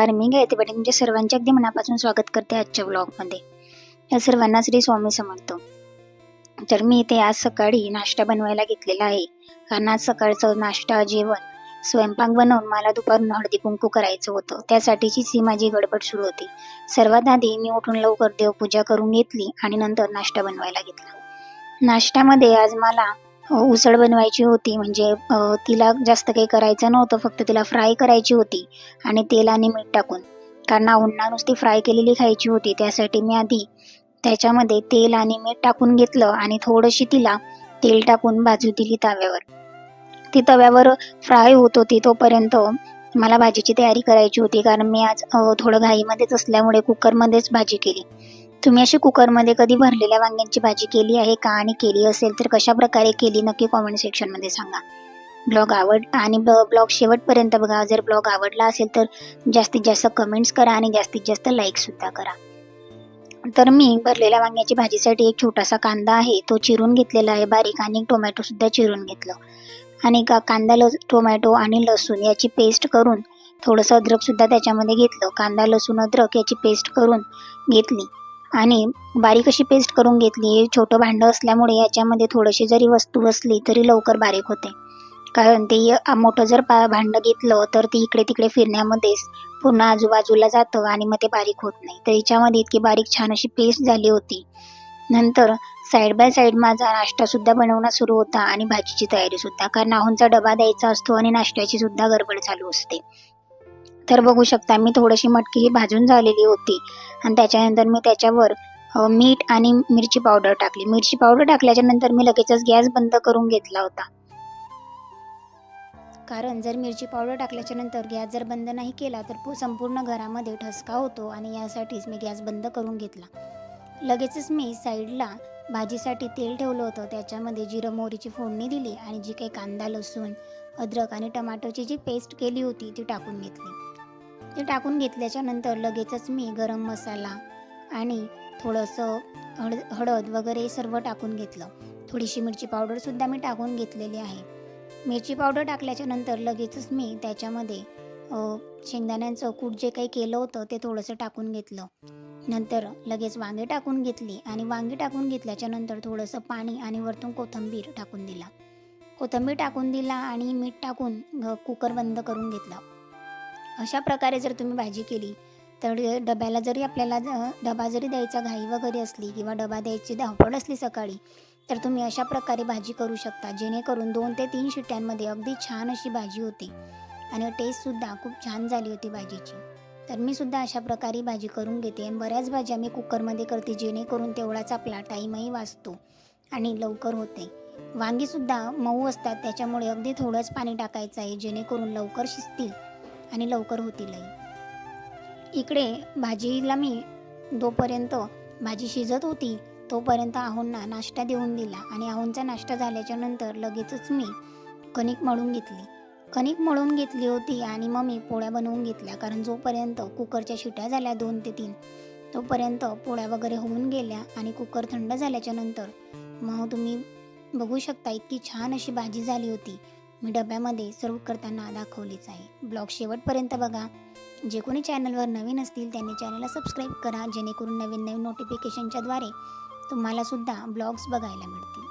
नमस्कार. मी गायत्री पाटील. तुमच्या सर्वांचे अगदी मनापासून स्वागत करते आजच्या ब्लॉगमध्ये या सर्वांना श्री स्वामी समर्थ. तर मी इथे आज सकाळी नाश्ता बनवायला घेतलेला आहे. कारण आज सकाळचं नाश्ता जेवण स्वयंपाक बनवून मला दुपारून हळदी कुंकू करायचं होतं. त्यासाठीचीच ही माझी गडबड सुरू होती. सर्वात आधी मी उठून लवकर देवपूजा करून घेतली आणि नंतर नाश्ता बनवायला घेतला. नाश्त्यामध्ये आज मला उसळ बनवायची होती. म्हणजे तिला जास्त काही करायचं नव्हतं. फक्त तिला फ्राय करायची होती आणि तेल आणि मीठ टाकून. कारण आहुंना नुसती फ्राय केलेली खायची होती. त्यासाठी मी आधी त्याच्यामध्ये तेल आणि मीठ टाकून घेतलं आणि थोडीशी तिला तेल टाकून भाजू दिली तव्यावर. ती तव्यावर फ्राय होत होती तोपर्यंत मला भाजीची तयारी करायची होती. कारण मी आज थोडं घाईमध्येच असल्यामुळे कुकरमध्येच भाजी केली. तुम्ही अशी कुकरमध्ये कधी भरलेल्या वांग्यांची भाजी केली आहे का आणि केली असेल तर कशा प्रकारे केली नक्की कॉमेंट सेक्शनमध्ये सांगा. ब्लॉग आवड आणि ब्लॉग शेवटपर्यंत बघा. जर ब्लॉग आवडला असेल तर जास्तीत जास्त कमेंट्स करा आणि जास्तीत जास्त लाईकसुद्धा करा. तर मी भरलेल्या वांग्याची भाजीसाठी एक छोटासा कांदा आहे. तो चिरून घेतलेला आहे. बारीक आणि टोमॅटोसुद्धा चिरून घेतलं. आणि का कांदा लस टोमॅटो आणि लसूण याची पेस्ट करून थोडंसं अद्रकसुद्धा त्याच्यामध्ये घेतलं. कांदा लसूण अद्रक याची पेस्ट करून घेतली. आणि बारीक अशी पेस्ट करून घेतली. हे छोटं भांडं असल्यामुळे याच्यामध्ये थोडीशी जरी वस्तू असली तरी लवकर बारीक होते. कारण ते मोठं जर पा भांडं घेतलं तर ती इकडे तिकडे फिरण्यामध्येच पूर्ण आजूबाजूला जातं आणि मग ते बारीक होत नाही. तर याच्यामध्ये इतकी बारीक छान अशी पेस्ट झाली होती. नंतर साईड बाय साईड माझा नाश्तासुद्धा बनवणं सुरू होता आणि भाजीची तयारीसुद्धा कारण आहुंचा डबा द्यायचा असतो आणि नाश्त्याची सुद्धा गडबड चालू असते. तर बघू शकता मी थोडीशी मटकी ही भाजून झालेली होती. आणि त्याच्यानंतर मी त्याच्यावर मीठ आणि मिरची पावडर टाकली. मिरची पावडर टाकल्याच्या नंतर मी लगेचच गॅस बंद करून घेतला होता. कारण जर मिरची पावडर टाकल्याच्या नंतर गॅस जर बंद नाही केला तर संपूर्ण घरामध्ये ठसका होतो आणि यासाठीच मी गॅस बंद करून घेतला. लगेचच मी साईडला भाजीसाठी तेल ठेवलं होतं. त्याच्यामध्ये जिरं मोहरीची फोडणी दिली आणि जी काही कांदा लसूण अद्रक आणि टमाटोची जी पेस्ट केली होती ती टाकून घेतली. ते टाकून घेतल्याच्यानंतर लगेचच मी गरम मसाला आणि थोडंसं हळ हळद वगैरे सर्व टाकून घेतलं. थोडीशी मिरची पावडरसुद्धा मी टाकून घेतलेली आहे. मिरची पावडर टाकल्याच्यानंतर लगेचच मी त्याच्यामध्ये शेंगदाण्यांचं कूट जे काही केलं होतं ते थोडंसं टाकून घेतलं. नंतर लगेच वांगे टाकून घेतली आणि वांगी टाकून घेतल्याच्यानंतर थोडंसं पाणी आणि वरतून कोथिंबीर टाकून दिला. कोथिंबीर टाकून दिला आणि मीठ टाकून कुकर बंद करून घेतला. अशा प्रकारे जर तुम्ही भाजी केली तर डब्याला जरी आपल्याला डबा जरी द्यायचा घाई वगैरे असली किंवा डबा द्यायची धावपळ असली सकाळी तर तुम्ही अशा प्रकारे भाजी करू शकता. जेणेकरून दोन ते तीन शिट्ट्यांमध्ये अगदी छान अशी भाजी होते. आणि टेस्टसुद्धा खूप छान झाली होती भाजीची. तर मी सुद्धा अशा प्रकारे भाजी करून घेते. आणि बऱ्याच भाज्या मी कुकरमध्ये करते जेणेकरून तेवढाच आपला टाईमही वाचतो आणि लवकर होते. वांगीसुद्धा मऊ असतात त्याच्यामुळे अगदी थोडंच पाणी टाकायचं आहे जेणेकरून लवकर शिजतील. आणि लवकर होतीलही इकडे भाजीला मी जोपर्यंत भाजी शिजत होती तोपर्यंत आहोंना नाश्ता देऊन दिला आणि आहोंचा नाश्ता झाल्याच्यानंतर लगेचच मी कणिक मळून घेतली. कणिक मळून घेतली होती आणि मग मी पोळ्या बनवून घेतल्या कारण जोपर्यंत कुकरच्या शिट्या झाल्या दोन ते तीन तोपर्यंत पोळ्या वगैरे होऊन गेल्या आणि कुकर थंड झाल्याच्यानंतर मग तुम्ही बघू शकता इतकी छान अशी भाजी झाली होती. मी डब्यामध्ये सर्व करताना दाखवलीच आहे. ब्लॉग शेवटपर्यंत बघा. जे कोणी चॅनलवर नवीन असतील त्यांनी चॅनलला सबस्क्राईब करा जेणेकरून नवीन नवीन नोटिफिकेशनच्याद्वारे तुम्हालासुद्धा ब्लॉग्स बघायला मिळतील.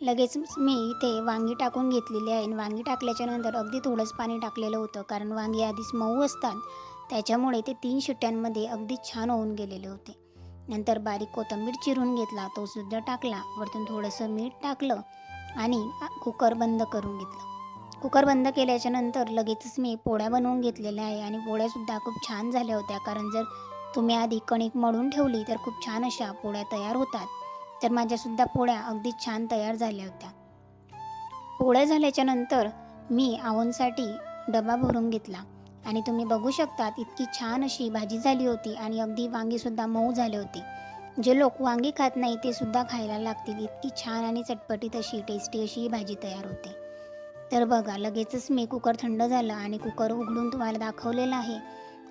लगेच मी इथे वांगी टाकून घेतलेली आहे. आणि वांगी टाकल्याच्या नंतर अगदी थोडंच पाणी टाकलेलं होतं. कारण वांगी आधीच मऊ असतात. त्याच्यामुळे ते तीन शिट्ट्यांमध्ये अगदी छान होऊन गेलेले होते. नंतर बारीक कोथिंबीर चिरून घेतला तो सुद्धा टाकला. वरतून थोडंसं मीठ टाकलं आणि कुकर बंद करून घेतलं. कुकर बंद केल्याच्यानंतर लगेचच मी पोळ्या बनवून घेतलेल्या आहे आणि पोळ्यासुद्धा खूप छान झाल्या होत्या. कारण जर तुम्ही आधी कणिक मळून ठेवली तर खूप छान अशा पोळ्या तयार होतात. तर माझ्यासुद्धा पोळ्या अगदी छान तयार झाल्या होत्या. पोळ्या झाल्याच्यानंतर मी आवनसाठी डबा भरून घेतला. आणि तुम्ही बघू शकतात इतकी छान अशी भाजी झाली होती आणि अगदी वांगीसुद्धा मऊ झाले होते. जे लोक वांगी खात नाही ते सुद्धा खायला लागतील. इतकी छान आणि चटपटीत अशी टेस्टी अशी ही भाजी तयार होते. तर बघा लगेचच मी कुकर थंड झालं आणि कुकर उघडून तुम्हाला दाखवलेलं आहे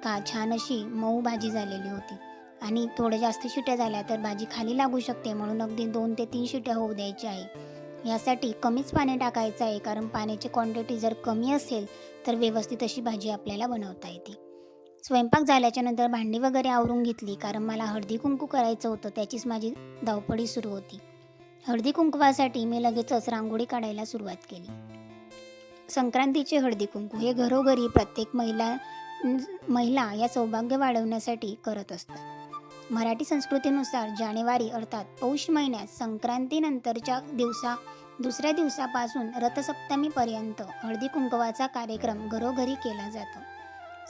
का छान अशी मऊ भाजी झालेली होती. आणि थोड्या जास्त शिट्या झाल्या तर भाजी खाली लागू शकते म्हणून अगदी दोन ते तीन शिट्या होऊ द्यायच्या आहे. यासाठी कमीच पाणी टाकायचं आहे कारण पाण्याची क्वांटिटी जर कमी असेल तर व्यवस्थित अशी भाजी आपल्याला बनवता येते. स्वयंपाक झाल्याच्यानंतर भांडी वगैरे आवरून घेतली कारण मला हळदी कुंकू करायचं होतं त्याचीच माझी धावपळी सुरू होती. हळदी कुंकवासाठी मी लगेचच रांगोळी काढायला सुरुवात केली. संक्रांतीचे हळदी कुंकू हे घरोघरी प्रत्येक महिला महिला या सौभाग्य वाढवण्यासाठी करत असतात. मराठी संस्कृतीनुसार जानेवारी अर्थात पौष महिन्यात संक्रांतीनंतरच्या दिवसा दुसऱ्या दिवसापासून रथसप्तमीपर्यंत हळदी कुंकवाचा कार्यक्रम घरोघरी केला जातो.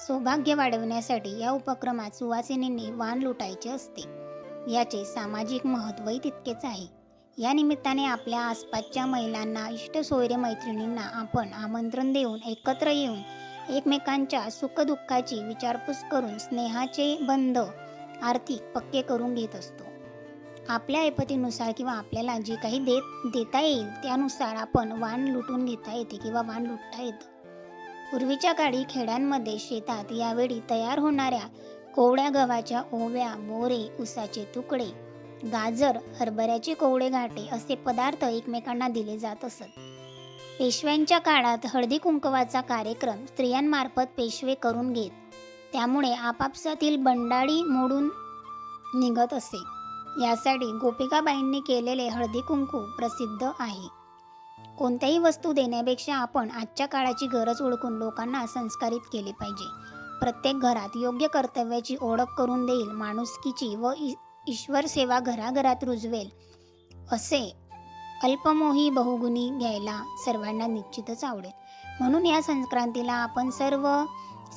सौभाग्य वाढवण्यासाठी या उपक्रमात सुवासिनींनी वाण लुटायचे असते. याचे सामाजिक महत्त्वही तितकेच आहे. या निमित्ताने आपल्या आसपासच्या महिलांना इष्टसोयरे मैत्रिणींना आपण आमंत्रण देऊन एकत्र येऊन एकमेकांच्या सुखदुःखाची विचारपूस करून स्नेहाचे बंध आर्थिक पक्के करून घेत असतो. आपल्या ऐपतीनुसार किंवा आपल्याला जे काही देत देता येईल त्यानुसार आपण वाण लुटून घेता येते किंवा वाण लुटता येतं. पूर्वीच्या काळी खेड्यांमध्ये शेतात यावेळी तयार होणाऱ्या कोवड्या गव्हाच्या ओव्या मोरे उसाचे तुकडे गाजर हरभऱ्याचे कोवडे घाटे असे पदार्थ एकमेकांना दिले जात असत. पेशव्यांच्या काळात हळदी कुंकवाचा कार्यक्रम स्त्रियांमार्फत पेशवे करून घेत त्यामुळे आपापसातील बंडाळी मोडून निघत असे. यासाठी गोपिकाबाईंनी केलेले हळदी कुंकू प्रसिद्ध आहे. कोणत्याही वस्तू देण्यापेक्षा आपण आजच्या काळाची गरज ओळखून लोकांना संस्कारित केले पाहिजे. प्रत्येक घरात योग्य कर्तव्याची ओळख करून देईल माणुसकीची व ईश्वर सेवा घराघरात रुजवेल असे अल्पमोही बहुगुणी घ्यायला सर्वांना निश्चितच आवडेल. म्हणून या संक्रांतीला आपण सर्व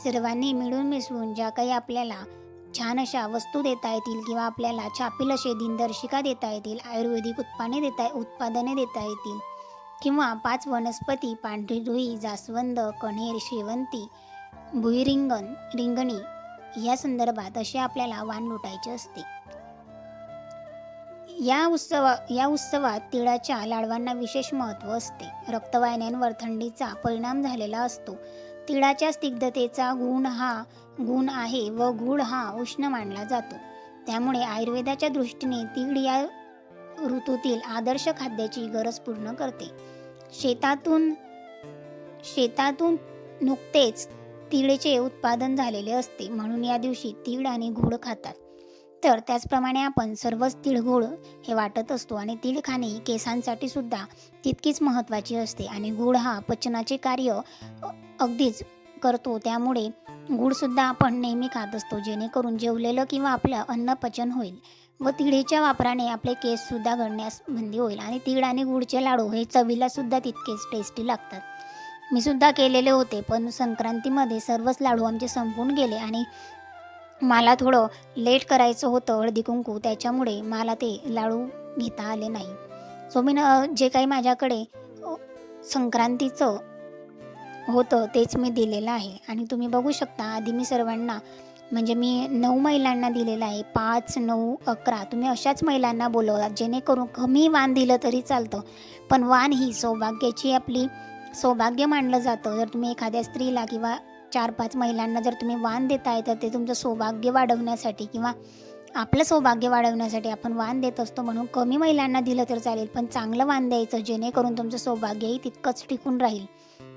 सर्वांनी मिळून मिसळून ज्या काही आपल्याला छान अशा वस्तू देता येतील किंवा आपल्याला छापील असे दिनदर्शिका देता येतील आयुर्वेदिक उत्पादने देता उत्पादने देता येतील किंवा पाच वनस्पती पांढरी रुई जास्वंद कण्हेर शेवंती भुईरिंगण रिंगणी या संदर्भात असे आपल्याला वाण लुटायचे असते. या उत्सवा या उत्सवात तिळाच्या लाडवांना विशेष महत्त्व असते. रक्तवाहिन्यांवर थंडीचा परिणाम झालेला असतो. तिळाच्या स्निग्धतेचा गुण हा गुण आहे व गुळ हा उष्ण मानला जातो. त्यामुळे आयुर्वेदाच्या दृष्टीने तीळ या ऋतूतील आदर्श खाद्याची गरज पूर्ण करते. शेतातून शेतातून नुकतेच तिळचे उत्पादन झालेले असते म्हणून या दिवशी तीळ आणि गुळ खातात. तर त्याचप्रमाणे आपण सर्वच तिळगुळ हे वाटत असतो आणि तीळ खाणे केसांसाठी सुद्धा तितकीच महत्त्वाची असते आणि गुळ हा पचनाचे कार्य अगदीच करतो. त्यामुळे गुळसुद्धा आपण नेहमी खात असतो जेणेकरून जेवलेलं किंवा आपलं अन्न पचन होईल व तिळीच्या वापराने आपले केससुद्धा घडण्यास बंदी होईल आणि तीळ आणि गुळचे लाडू हे चवीलासुद्धा तितकेच टेस्टी लागतात. मी सुद्धा केलेले होते पण संक्रांतीमध्ये सर्वच लाडू आमचे संपून गेले आणि मला थोडं लेट करायचं होतं हळदी कुंकू त्याच्यामुळे मला ते लाडू घेता आले नाही. सो मी न जे काही माझ्याकडे संक्रांतीचं होतं तेच मी दिलेलं आहे. आणि तुम्ही बघू शकता आधी मी सर्वांना म्हणजे मी नऊ महिलांना दिलेलं आहे पाच नऊ अकरा तुम्ही अशाच महिलांना बोलवला जेणेकरून कमी वाण दिलं तरी चालतं. पण वाण ही सौभाग्याची आपली सौभाग्य मानलं जातं. जर तुम्ही एखाद्या स्त्रीला किंवा चार पाच महिलांना जर तुम्ही वाण देताय तर ते तुमचं सौभाग्य वाढवण्यासाठी किंवा आपलं सौभाग्य वाढवण्यासाठी आपण वाण देत असतो म्हणून कमी महिलांना दिलं तर चालेल पण चांगलं वाण द्यायचं जेणेकरून तुमचं सौभाग्यही तितकंच टिकून राहील.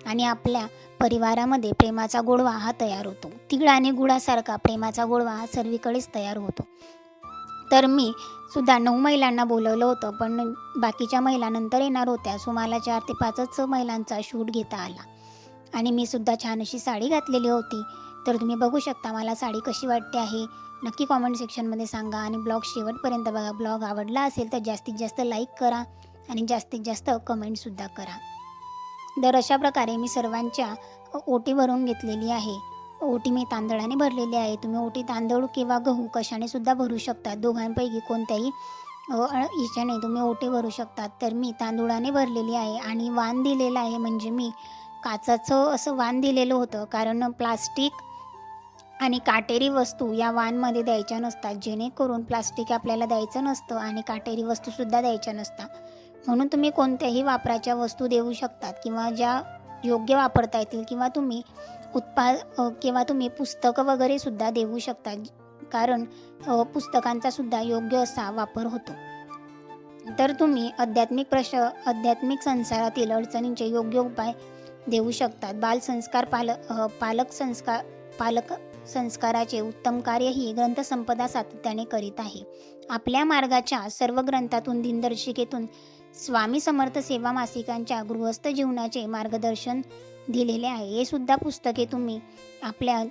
आणि आपल्या परिवारामध्ये प्रेमाचा गोडवा हा तयार होतो. तिळ आणि गुळासारखा प्रेमाचा गोडवा हा सर्वीकडेच तयार होतो. तर मी सुद्धा नऊ महिलांना बोलवलं होतं पण बाकीच्या महिला नंतर येणार होत्या. सो मला चार ते पाचच महिलांचा शूट घेता आला. आणि मी सुद्धा छान अशी साडी घातलेली होती. तर तुम्ही बघू शकता मला साडी कशी वाटते आहे. नक्की कॉमेंट सेक्शनमध्ये सांगा आणि ब्लॉग शेवटपर्यंत बघा. ब्लॉग आवडला असेल तर जास्तीत जास्त लाईक करा आणि जास्तीत जास्त कमेंटसुद्धा करा. तर अशा प्रकारे मी सर्वांच्या ओटी भरून घेतलेली आहे. ओटी मी तांदळाने भरलेली आहे. तुम्ही ओटी तांदूळ किंवा गहू कशाने सुद्धा भरू शकता? दोघांपैकी कोणत्याही अ, हिच्याने तुम्ही ओटी भरू शकतात. तर मी तांदुळाने भरलेली आहे आणि वाण दिलेलं आहे म्हणजे मी काचाचं असं वाण दिलेलं होतं. कारण प्लास्टिक आणि काटेरी वस्तू या वाणमध्ये द्यायच्या नसतात. जेणेकरून प्लास्टिक आपल्याला द्यायचं नसतं आणि काटेरी वस्तूसुद्धा द्यायच्या नसतात. म्हणून तुम्ही कोणत्याही वापराच्या वस्तू देऊ शकतात किंवा ज्या योग्य वापरता येतील किंवा तुम्ही उत्पा किंवा तुम्ही पुस्तकं वगैरे सुद्धा देऊ शकता कारण पुस्तकांचा सुद्धा योग्य असा वापर होतो. तर तुम्ही आध्यात्मिक प्रश आध्यात्मिक संसारातील अडचणींचे योग्य उपाय देऊ शकतात. बालसंस्कार पाल पालक संस्कार पालक संस्काराचे उत्तम कार्य ही ग्रंथसंपदा सातत्याने करीत आहे. आपल्या मार्गाच्या सर्व ग्रंथातून दिनदर्शिकेतून स्वामी समर्थ सेवा मासिकांच्या गृहस्थ जीवनाचे मार्गदर्शन दिलेले आहे. हे सुद्धा पुस्तके तुम्ही आपल्या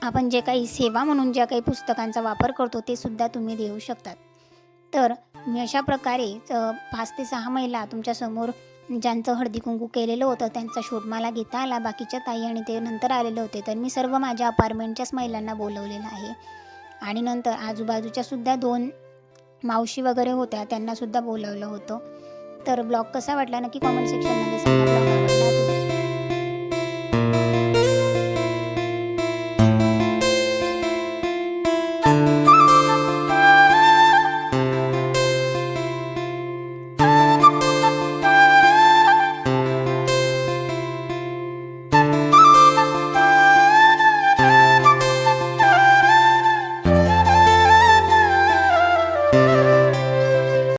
आपण जे काही सेवा म्हणून ज्या काही पुस्तकांचा वापर करतो ते सुद्धा तुम्ही देऊ शकतात. तर मी अशा प्रकारे पाच ते सहा महिला तुमच्यासमोर ज्यांचं हळदी कुंकू केलेलं होतं त्यांचा शोध मला घेता आला. बाकीच्या ताई आणि ते नंतर आलेले होते. तर मी सर्व माझ्या अपार्टमेंटच्याच महिलांना बोलवलेलं आहे. आणि नंतर आजूबाजूच्या सुद्धा दोन मावशी वगैरे होत्या त्यांनासुद्धा बोलवलं होतं. तर ब्लॉग कसा वाटला नक्की कॉमेंट सेक्शनमध्ये सांगा.